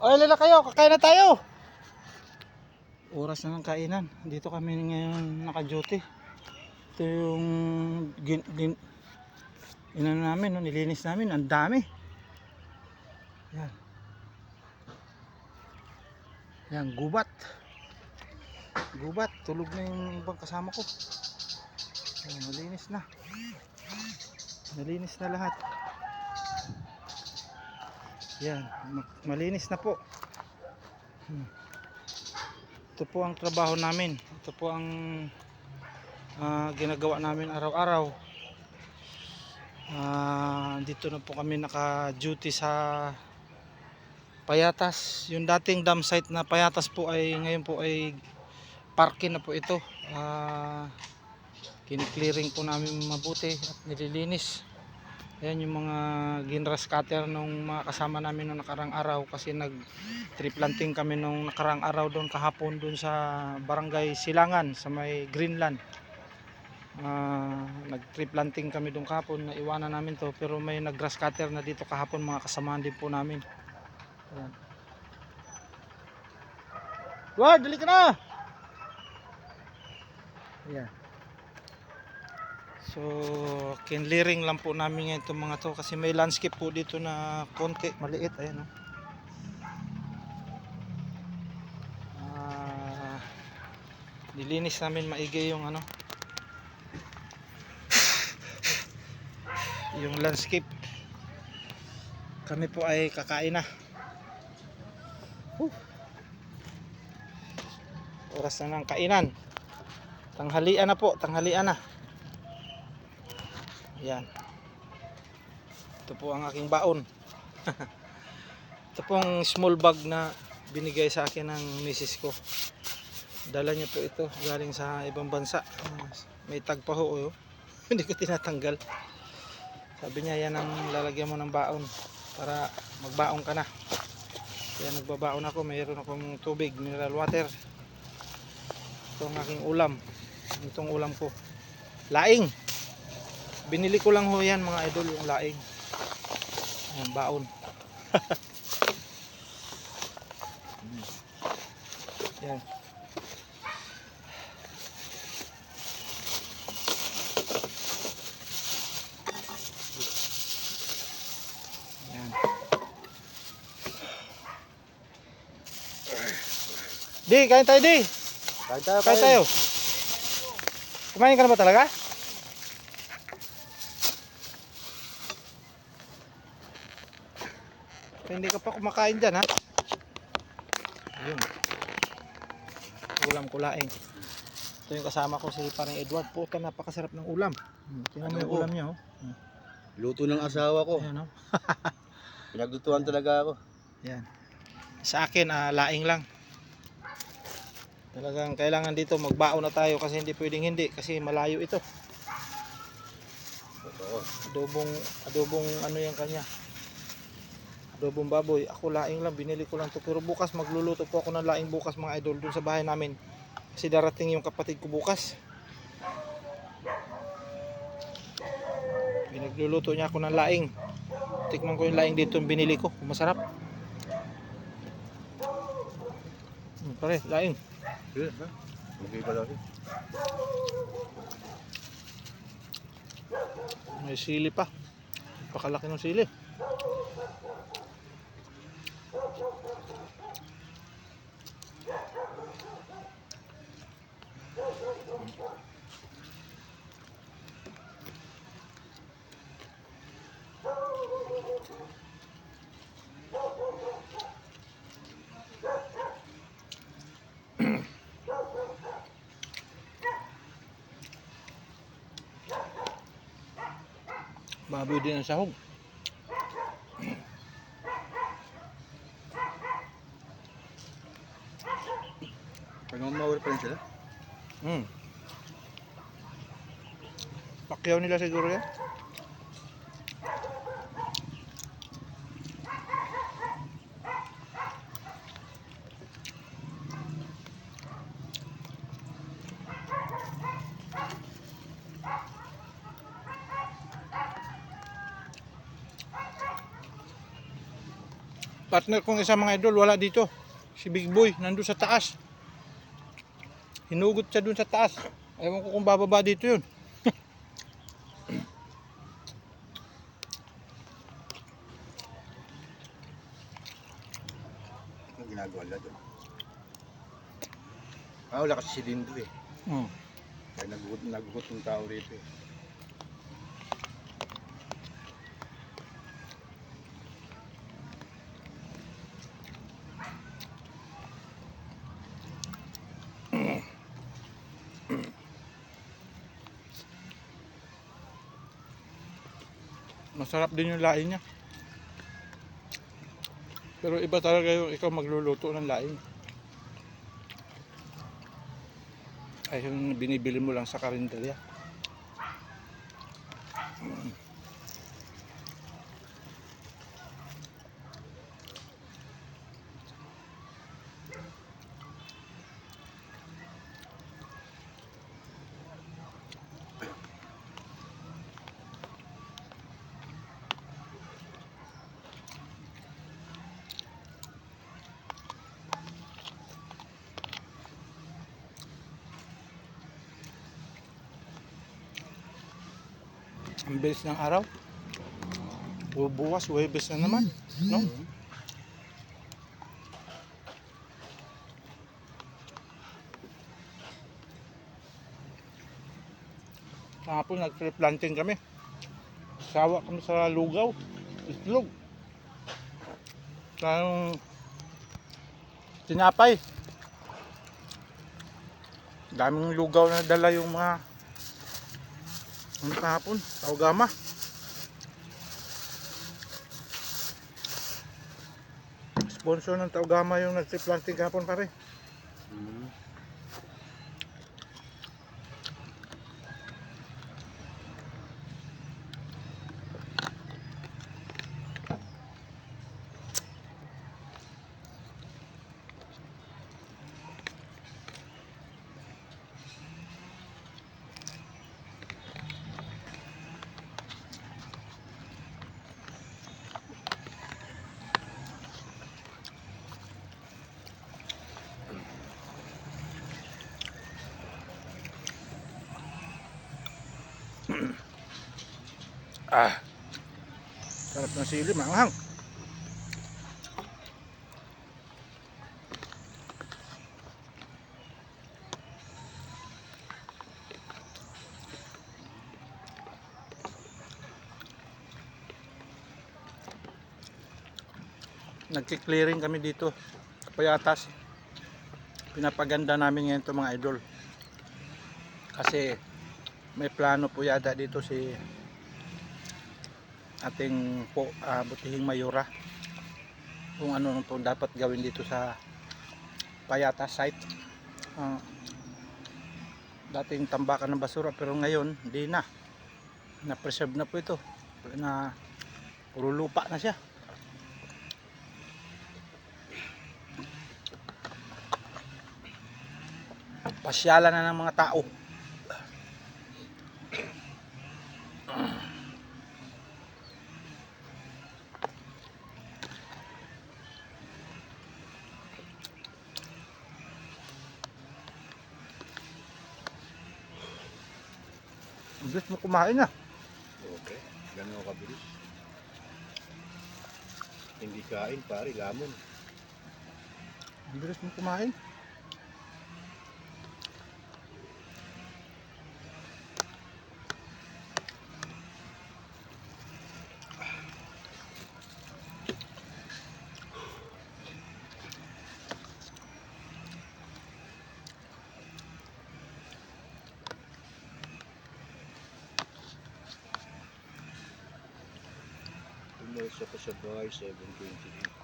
Oy, lala kayo, kakain na tayo. Oras na ng kainan. Dito kami ngayon naka-duty. Ito yung gin, gin, inano namin, no? nilinis namin. Ang dami. Yan. Yan, gubat. Gubat. Tulog na yung ibang kasama ko. Yan, malinis na. Malinis na lahat. Yan, ma- malinis na po. Hmm. Ito po ang trabaho namin. Ito po ang ah, ginagawa namin araw-araw. Ah, dito na po kami naka-duty sa Payatas. Yung dating dam site na Payatas po ay ngayon po ay parking na po ito. Ah, kiniklearing po namin mabuti at nililinis. Ayan yung mga ginras cutter nung mga kasama namin nung nakarang araw kasi nag tree planting kami nung nakarang araw doon kahapon doon sa barangay Silangan sa may Greenland. Ah, nag tree planting kami doon kahapon na iwanan namin to pero may nag grass cutter na dito kahapon mga kasamahan din po namin. Ayan. Ward, dali ka na! Ayan. So, kinlearing lang po namin ngayon itong mga to kasi may landscape po dito na konti, maliit, ayan o. Ah, nilinis namin maigi yung ano yung landscape kami po ay kakain na Whew. oras na ng kainan tanghalian na po tanghalian na yan. Ito po ang aking baon. Ito pong small bag na binigay sa akin ng misis ko. Dala niya po ito galing sa ibang bansa. May tag pa ho. Oh. Hindi ko tinatanggal. Sabi niya yan ang lalagyan mo ng baon para magbaon ka na. Kaya nagbabaon ako. Mayroon akong tubig, mineral water. Ito ang aking ulam. Itong ulam ko. Laing. Binili ko lang ho yan mga idol yung laing. Ayan, baon. yan. Di, kain tayo di. Kain tayo, Kain tayo. Kumain ka na ba talaga? Hindi ka pa kumakain dyan ha. Ayun. Ulam kulaing. Ito yung kasama ko si parang Edward. Puta napakasarap ng ulam. Hmm, Tingnan mo yung Ano? ulam niya oh. Luto ng asawa ko. Ayan oh. Pinaglutuan talaga ako. Yan. Sa akin, ah, laing lang. Talagang kailangan dito magbaon na tayo kasi hindi pwedeng hindi kasi malayo ito. Totoo. Adobong adobong ano yan kanya. Adobong baboy. Ako laing lang binili ko lang to pero bukas magluluto po ako ng laing bukas mga idol dun sa bahay namin. Kasi darating yung kapatid ko bukas. Pinagluluto niya ako ng laing. Tikman ko yung laing dito yung binili ko. Masarap. Hmm, pare, laing. Yun, ha? Siya. May sili pa. Pakalaki ng sili. Baboy din ang sahog. Pag mamawal pa rin sila. Hmm. Pakyaw nila siguro yan. partner kong isa mga idol, wala dito. Si Big Boy, nandun sa taas. Hinugot siya dun sa taas. Ewan ko kung bababa dito yun. Ang ginagawa nila doon. Ah, wala kasi silindro eh. Hmm. Kaya nagugot, nagugot yung tao rito eh. Masarap din yung laing niya. Pero iba talaga yung ikaw magluluto ng laing. Ay yung binibili mo lang sa karinderya. Ang bilis ng araw. O bukas, Webes na naman. No? Kahapon nag-tree planting kami. Sawa kami sa lugaw. Itlog. Sa tinapay. Daming lugaw na dala yung mga ano kahapon? Taugama. Sponsor ng Taugama yung nagsi-planting kahapon pare. Ah. Sarap ng sili, manghang. Nagki-clearing kami dito. Payatas. Pinapaganda namin ngayon to mga idol. Kasi may plano po yata dito si ating po ah, butihing mayura kung ano po dapat gawin dito sa Payata site. Ah, dating tambakan ng basura pero ngayon hindi na. Na preserve na po ito. Na puro lupa na siya. Pasyalan na ng mga tao bilis mo kumain na. Okay. Ganun ako kabilis. Hindi kain, pare, lamon. Bilis mo kumain. Tumalis ako sa bahay, 7.28.